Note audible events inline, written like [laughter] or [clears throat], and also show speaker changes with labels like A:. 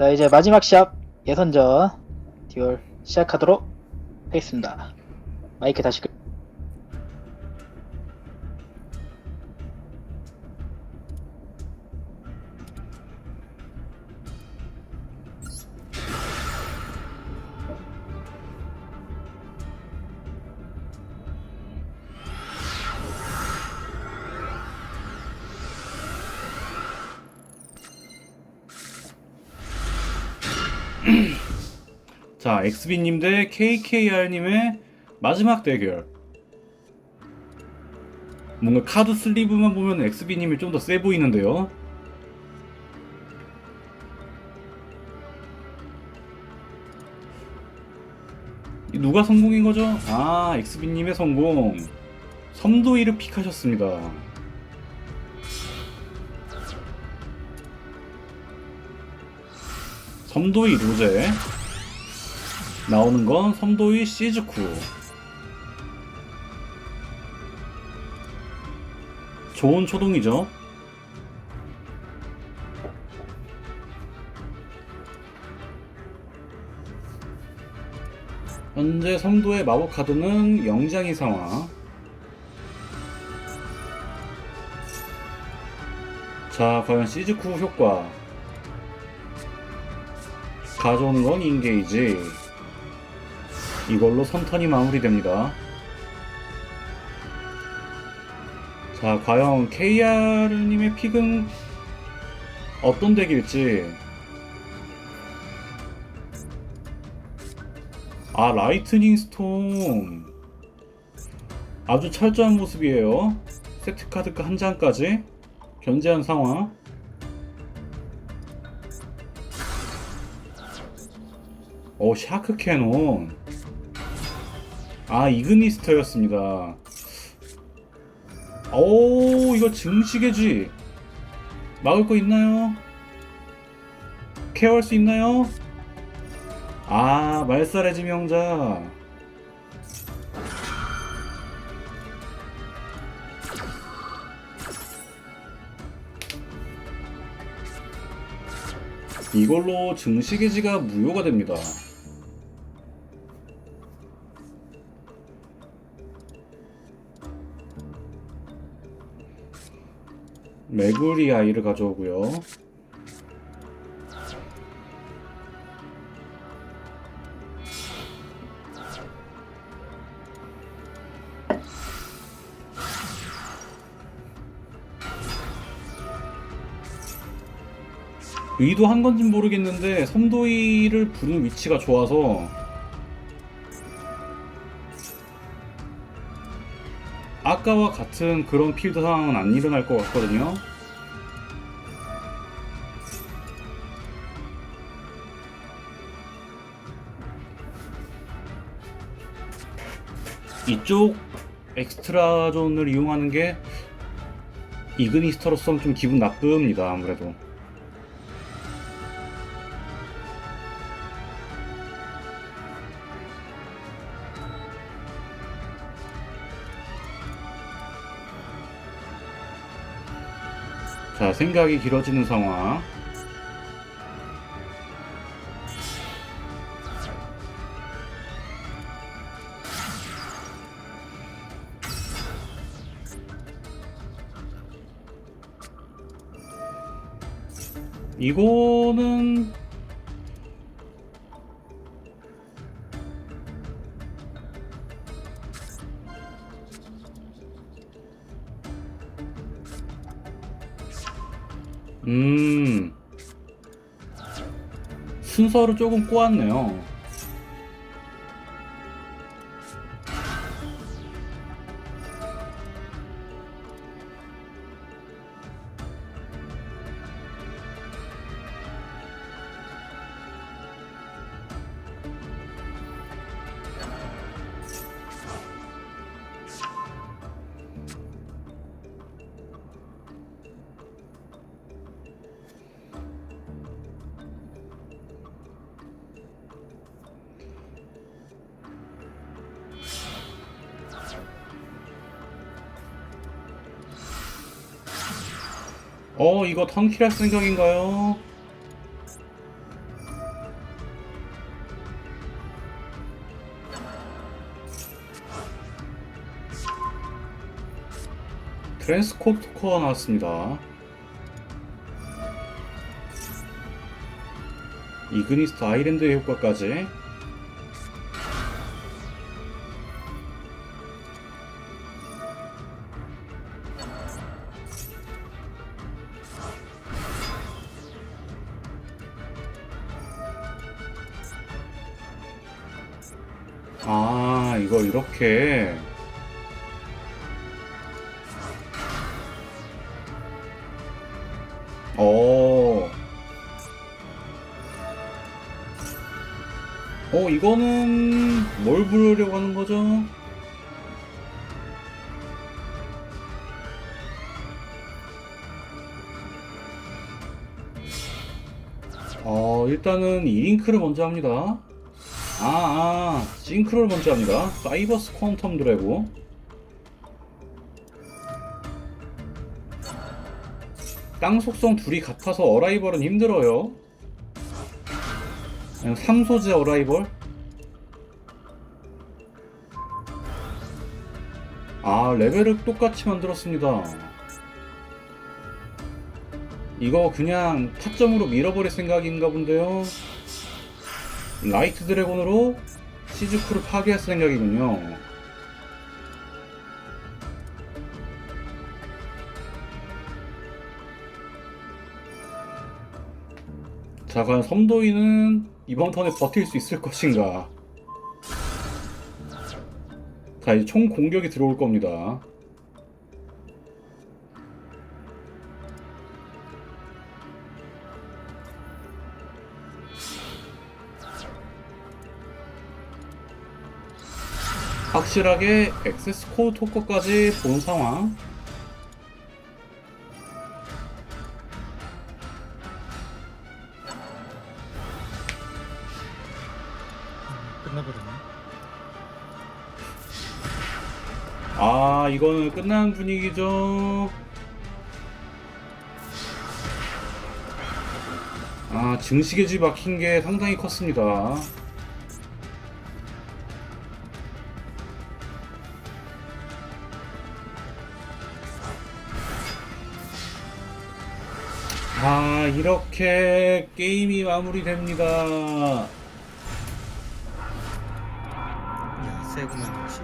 A: 자 이제 마지막 시합 예선전 듀얼 시작하도록 하겠습니다. 마이크 다시 끄... [clears throat]
B: 자, XB님 대 KKR님의 마지막 대결. 뭔가 카드 슬리브만 보면 XB님이 좀 더 세 보이는데요. 이 누가 성공인 거죠? 아, XB님의 성공. 섬도이를 픽하셨습니다. 섬도이 로제. 나오는 건 섬도이 시즈쿠. 좋은 초동이죠. 현재 섬도의 마법 카드는 영장이 상황. 자, 과연 시즈쿠 효과. 가져오는 건 인게이지. 이걸로 선턴이 마무리됩니다. 자, 과연 KR님의 픽은 어떤 덱일지. 아, 라이트닝 스톰. 아주 철저한 모습이에요. 세트 카드 한 장까지 견제한 상황. 오, 샤크 캐논. 아, 이그니스터였습니다. 오, 이거 증식의지. 막을 거 있나요? 케어할 수 있나요? 아, 말살의 지명자. 이걸로 증식의지가 무효가 됩니다. 메구리 아이를 가져오고요. 의도한 건진 모르겠는데 섬도이를 부르는 위치가 좋아서 아까와 같은 그런 필드 상황은 안 일어날 것 같거든요. 이쪽 엑스트라 존을 이용하는 게 이그니스터로서는 좀 기분 나쁩니다. 아무래도. 자, 생각이 길어지는 상황. 이거는 음 순서를 조금 꼬았네요. 어 이거 턴키라 승격인가요? 트랜스코트 코어 나왔습니다. 이그니스트 아일랜드의 효과까지 아, 이거 이렇게. 어. 어, 이거는 뭘 부르려고 하는 거죠? 어, 일단은 이 링크를 먼저 합니다. 아, 아, 싱크로를 먼저 합니다. 사이버스 퀀텀 드래고. 땅 속성 둘이 같아서 어라이벌은 힘들어요. 그냥 삼소재 어라이벌? 아, 레벨을 똑같이 만들었습니다. 이거 그냥 타점으로 밀어버릴 생각인가 본데요. 라이트 드래곤으로 시즈쿠를 파괴할 생각이군요. 자, 과연 섬도이는 이번 턴에 버틸 수 있을 것인가? 자, 이제 총 공격이 들어올 겁니다. 확실하게 액세스 코드 토커까지 본 상황.
C: 끝나버렸네.
B: 아, 이거는 끝난 분위기죠. 아, 증식의 집 막힌 게 상당히 컸습니다. 아, 이렇게 게임이 마무리됩니다.
C: 야, 세구만 역시.